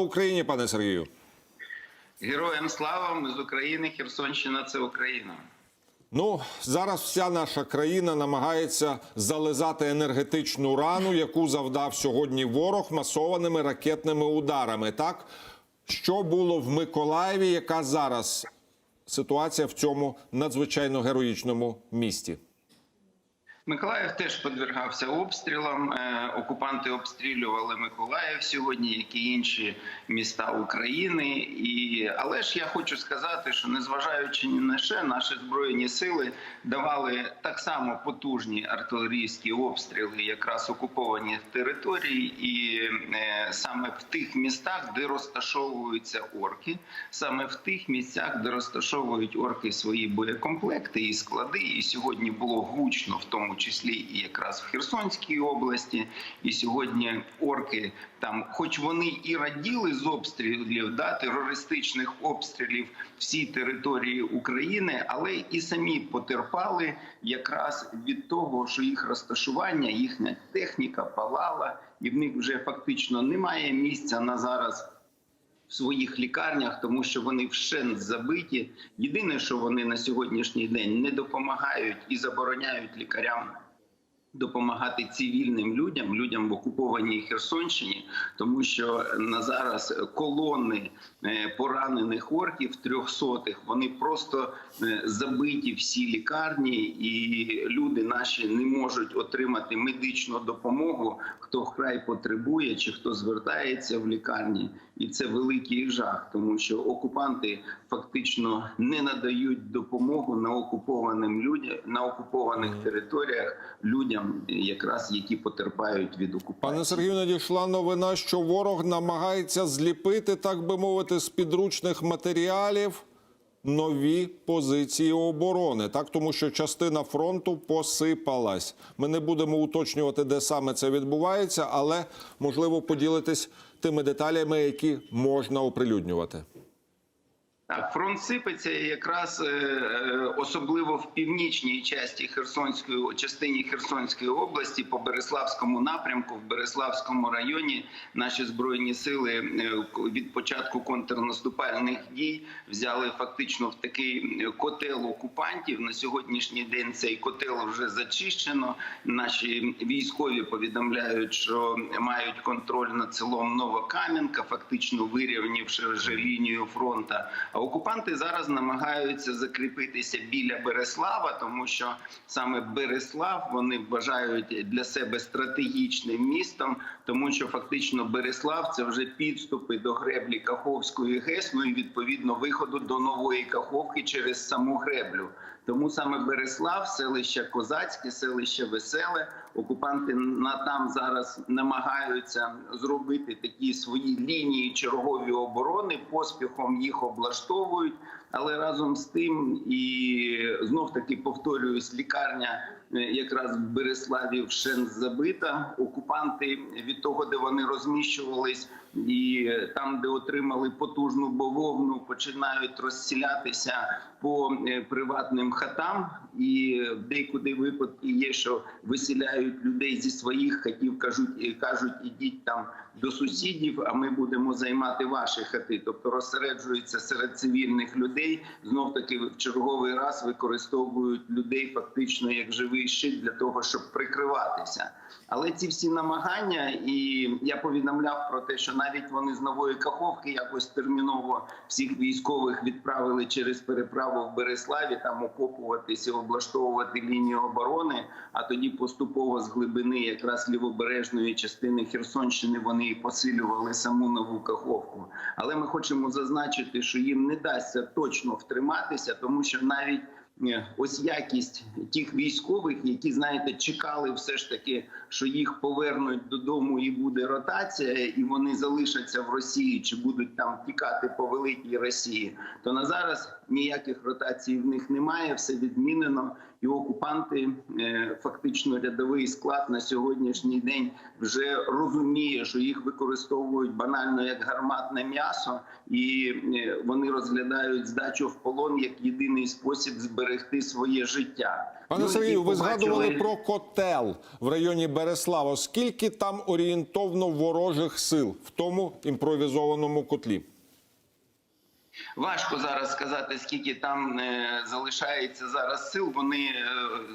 Україні, пане Сергію. Героям слава ми з України. Херсонщина це Україна. Ну зараз вся наша країна намагається зализати енергетичну рану, яку завдав сьогодні ворог масованими ракетними ударами. Так що було в Миколаєві? Яка зараз ситуація в цьому надзвичайно героїчному місті? Миколаїв теж подвергався обстрілам. Е, Окупанти обстрілювали Миколаїв сьогодні, як і інші міста України. І але ж я хочу сказати, що незважаючи ні на що, наші збройні сили давали так само потужні артилерійські обстріли, якраз окуповані території, і е, саме в тих містах, де розташовуються орки, саме в тих місцях, де розташовують орки свої боєкомплекти і склади. І сьогодні було гучно в тому числі і якраз в Херсонській області. І сьогодні орки там, хоч вони і раділи з обстрілів, да, терористичних обстрілів всій території України, але і самі потерпали якраз від того, що їх розташування, їхня техніка палала, і в них вже фактично немає місця на зараз в своїх лікарнях, тому що вони вщент забиті. Єдине, що вони на сьогоднішній день не допомагають і забороняють лікарям. Допомагати цивільним людям, людям в окупованій Херсонщині, тому що на зараз колони е, поранених орків трьохсотих вони просто е, забиті всі лікарні, і люди наші не можуть отримати медичну допомогу. Хто вкрай потребує, чи хто звертається в лікарні, і це великий жах, тому що окупанти фактично не надають допомогу на окупованим людям на окупованих територіях людям, якраз які потерпають від окупації. Пане Сергію, надійшла новина, що ворог намагається зліпити, так би мовити, з підручних матеріалів нові позиції оборони. Так, тому що частина фронту посипалась. Ми не будемо уточнювати, де саме це відбувається, але можливо поділитись тими деталями, які можна оприлюднювати. Фронт сипеться якраз е, е, особливо в північній часті Херсонської частині Херсонської області по Береславському напрямку, в Береславському районі наші збройні сили е, від початку контрнаступальних дій взяли фактично в такий котел окупантів. На сьогоднішній день цей котел вже зачищено. Наші військові повідомляють, що мають контроль над селом Новокам'янка, фактично вирівнявши вже лінію фронту. Окупанти зараз намагаються закріпитися біля Береслава, тому що саме Береслав вони вважають для себе стратегічним містом, тому що фактично Береслав це вже підступи до греблі Каховської ГЕС, ну і відповідно виходу до нової Каховки через саму греблю. Тому саме Береслав, селище Козацьке, селище Веселе. Окупанти на там зараз намагаються зробити такі свої лінії чергові оборони, поспіхом їх облаштовують. Але разом з тим і знов таки повторююсь, лікарня якраз в Береславі вщент забита. Окупанти від того, де вони розміщувались, і там, де отримали потужну бавовну, починають розсілятися по е, приватним хатам. І деякуди випадки є, що виселяють людей зі своїх хатів, кажуть, кажуть, ідіть там до сусідів, а ми будемо займати ваші хати. Тобто розсереджуються серед цивільних людей. Знов таки в черговий раз використовують людей фактично як живий щит для того, щоб прикриватися. Але ці всі намагання, і я повідомляв про те, що навіть вони з нової каховки якось терміново всіх військових відправили через переправу в Береславі, там окопуватися, облаштовувати лінію оборони. А тоді поступово з глибини, якраз лівобережної частини Херсонщини, вони і посилювали саму нову каховку. Але ми хочемо зазначити, що їм не дасться точно втриматися, тому що навіть ось якість тих військових, які знаєте, чекали все ж таки, що їх повернуть додому, і буде ротація, і вони залишаться в Росії чи будуть там тікати по великій Росії. То на зараз ніяких ротацій в них немає, все відмінено. І окупанти, е, фактично рядовий склад на сьогоднішній день вже розуміє, що їх використовують банально як гарматне м'ясо, і е, вони розглядають здачу в полон як єдиний спосіб зберегти своє життя. Пане Ну, Сергію, ви згадували про котел в районі Береслава. Скільки там орієнтовно ворожих сил в тому імпровізованому котлі? Важко зараз сказати, скільки там е, залишається зараз сил. Вони е,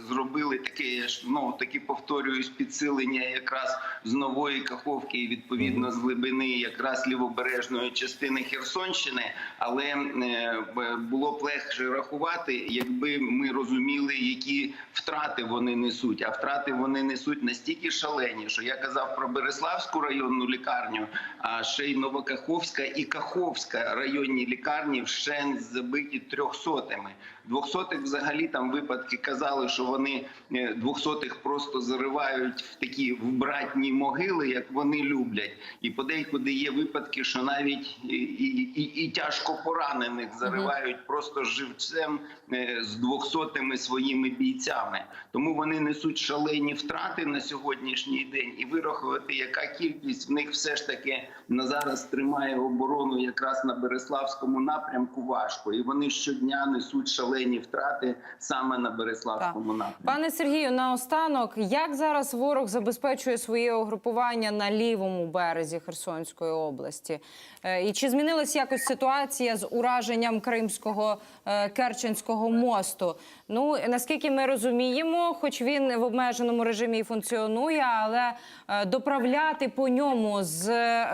зробили таке, ну таки повторююсь, підсилення якраз з нової каховки, і відповідно з глибини якраз лівобережної частини Херсонщини. Але е, було б легше рахувати, якби ми розуміли, які втрати вони несуть. А втрати вони несуть настільки шалені, що я казав про Береславську районну лікарню, а ще й Новокаховська і Каховська районні лікарні вщент забиті трьохсотими. Двохсотих взагалі там випадки казали, що вони е, двохсотих просто заривають в такі вбратні могили, як вони люблять. І подейкуди є випадки, що навіть і, і, і, і тяжко поранених заривають просто живцем е, з двохсотими своїми бійцями. Тому вони несуть шалені втрати на сьогоднішній день, і вирахувати, яка кількість в них все ж таки на зараз тримає оборону якраз на Береславському напрямку. Важко, і вони щодня несуть шалені втрати саме на Береславському напрямку. Пане Сергію, наостанок, як зараз ворог забезпечує своє угрупування на лівому березі Херсонської області? Е, І чи змінилась якось ситуація з ураженням Кримського е, Керченського мосту? Ну наскільки ми розуміємо, хоч він в обмеженому режимі і функціонує, але е, доправляти по ньому з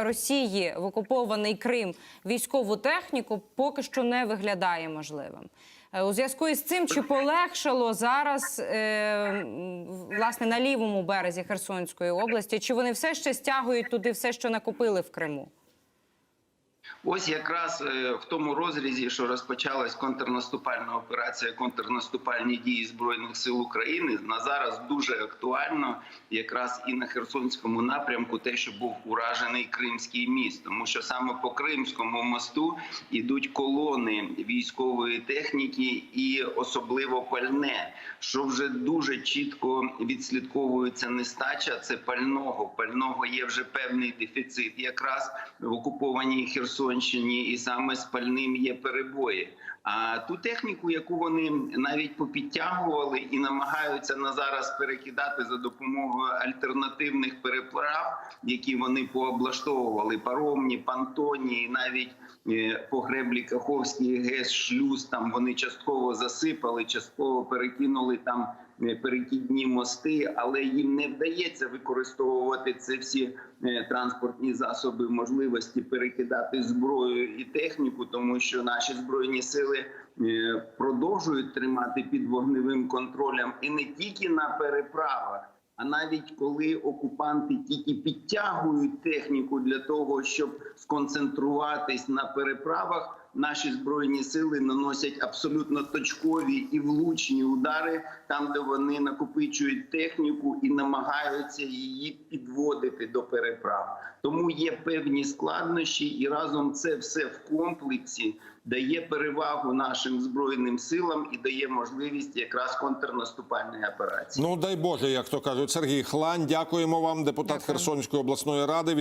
Росії в окупований Крим військову техніку поки що не виглядає можливим. Е, У зв'язку із цим чи полегшало зараз е, власне на лівому березі Херсонської області? Чи вони все ще стягують туди все, що накопили в Криму? Ось якраз е, в тому розрізі, що розпочалась контрнаступальна операція, контрнаступальні дії збройних сил України, на зараз дуже актуально, якраз і на Херсонському напрямку, те, що був уражений Кримський міст, тому що саме по Кримському мосту йдуть колони військової техніки і особливо пальне, що вже дуже чітко відслідковується нестача. Це пального. Пального є вже певний дефіцит, якраз в окупованій Херсонщині, і саме з пальним є перебої. А ту техніку, яку вони навіть попідтягували і намагаються на зараз перекидати за допомогою альтернативних переправ, які вони пооблаштовували, паромні, пантоні, і навіть е, по греблі Каховський ГЕС шлюз там вони частково засипали, частково перекинули там е, перекидні мости, але їм не вдається використовувати це всі е, транспортні засоби, можливості перекидати зброю і техніку, тому що наші збройні сили е, продовжують тримати під вогневим контролем і не тільки на переправах. А навіть коли окупанти тільки підтягують техніку для того, щоб сконцентруватись на переправах, наші збройні сили наносять абсолютно точкові і влучні удари там, де вони накопичують техніку і намагаються її підводити до переправ. Тому є певні складнощі, і разом це все в комплексі дає перевагу нашим збройним силам і дає можливість якраз контрнаступальної операції. Ну дай Боже, як то кажуть, Сергій Хлань. Дякуємо вам, депутат Дякую. Херсонської обласної ради.